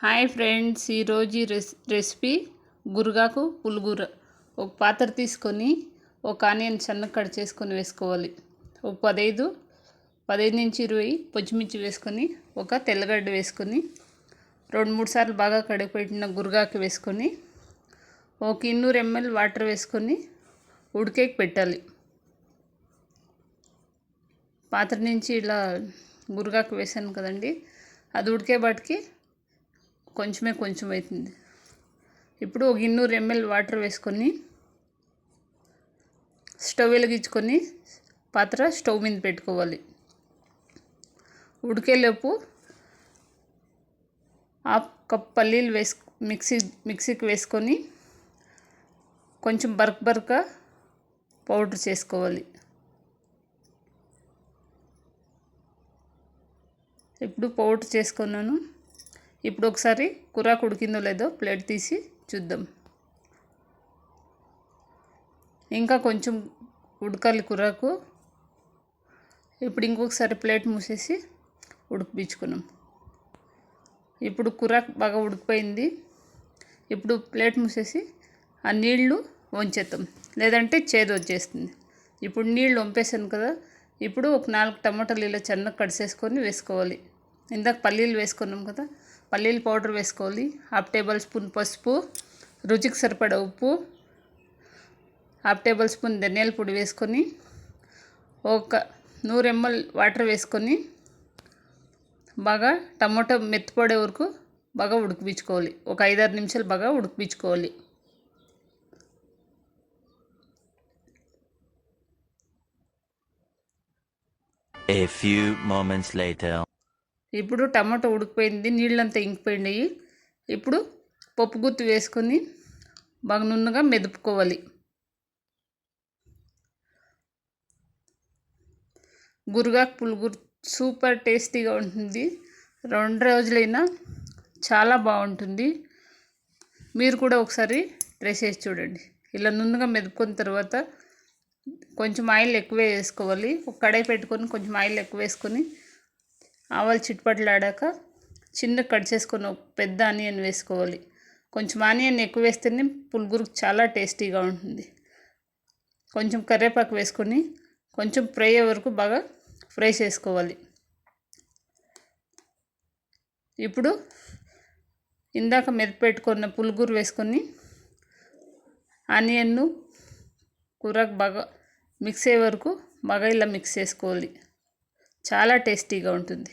Hi friends ఈరోజు రెస్ recipe గురుగాకు పులుగుర. ఒక పాత్ర తీసుకొని ఒక ఆనియన్ సన్నగా కట్ చేసుకొని వేసుకోవాలి. ఒక పదహైదు పదహైదు నుంచి ఇరవై పచ్చిమిర్చి వేసుకొని ఒక తెల్లగడ్డ వేసుకొని రెండు మూడు సార్లు బాగా కడిగిపెట్టిన గురుగాకు వేసుకొని ఒక ఇన్నూరు ఎంఎల్ వాటర్ వేసుకొని ఉడికేకి పెట్టాలి. పాత్ర నుంచి ఇలా గురుగాకు వేసాను కదండి అది ఉడికే బట్టికి కొంచెమే కొంచెం అవుతుంది ఇప్పుడు ఒక ఇన్నూరు ఎంఎల్ వాటర్ వేసుకొని స్టవ్ వెలిగించుకొని పాత్ర స్టవ్ మీద పెట్టుకోవాలి. ఉడికేలోపు హాఫ్ కప్ పల్లీలు వేసు మిక్సీ మిక్సీకి వేసుకొని కొంచెం బర్క్ బర్క పౌడర్ చేసుకోవాలి. ఇప్పుడు పౌడర్ చేసుకున్నాను. ఇప్పుడు ఒకసారి కూర ఉడికిందో లేదో ప్లేట్ తీసి చూద్దాం. ఇంకా కొంచెం ఉడకాలి కూరకు. ఇప్పుడు ఇంకొకసారి ప్లేట్ మూసేసి ఉడికిపించుకున్నాం ఇప్పుడు కూర బాగా ఉడికిపోయింది. ఇప్పుడు ప్లేట్ మూసేసి ఆ నీళ్ళు వంచేద్దాం. లేదంటే చేదు వచ్చేస్తుంది. ఇప్పుడు నీళ్ళు వంపేసాను కదా. ఇప్పుడు ఒక నాలుగు టమాటాలు ఇలా చిన్నగా కడిసేసుకొని వేసుకోవాలి. ఇందాక పల్లీలు వేసుకున్నాం కదా. పల్లీల పౌడర్ వేసుకోవాలి. హాఫ్ టేబుల్ స్పూన్ పసుపు రుచికి సరిపడ ఉప్పు హాఫ్ టేబుల్ స్పూన్ ధనియాల పొడి వేసుకొని ఒక నూరు ఎంఎల్ వాటర్ వేసుకొని బాగా టమాటో మెత్తపడే వరకు బాగా ఉడికిపించుకోవాలి. ఒక ఐదారు నిమిషాలు బాగా ఉడికిపించుకోవాలి. A few moments later. ఇప్పుడు టమాటో ఉడికిపోయింది నీళ్ళంతా ఇంకిపోయినాయి. ఇప్పుడు పప్పు గుత్తి వేసుకొని బాగా నున్నగా మెదుపుకోవాలి. గురుగాకు పులుగురు సూపర్ టేస్టీగా ఉంటుంది. రెండు రోజులైనా చాలా బాగుంటుంది. మీరు కూడా ఒకసారి ట్రై చేసి చూడండి. ఇలా నున్నగా మెదుపుకున్న తర్వాత కొంచెం ఆయిల్ ఎక్కువ వేసుకోవాలి. ఒక కడాయి పెట్టుకొని కొంచెం ఆయిల్ ఎక్కువ వేసుకొని ఆవాలు చిట్పట్లాడాక చిన్న కట్ చేసుకున్న పెద్ద ఆనియన్ వేసుకోవాలి. కొంచెం ఆనియన్ ఎక్కువ వేస్తేనే పులుగురు చాలా టేస్టీగా ఉంటుంది. కొంచెం కరివేపాకు వేసుకొని కొంచెం ఫ్రై అయ్యే వరకు బాగా ఫ్రై చేసుకోవాలి. ఇప్పుడు ఇందాక మెదపెట్టుకున్న పులుగురు వేసుకొని ఆనియన్ను కూరకు బాగా మిక్స్ అయ్యే వరకు బాగా ఇలా మిక్స్ చేసుకోవాలి. చాలా టేస్టీగా ఉంటుంది.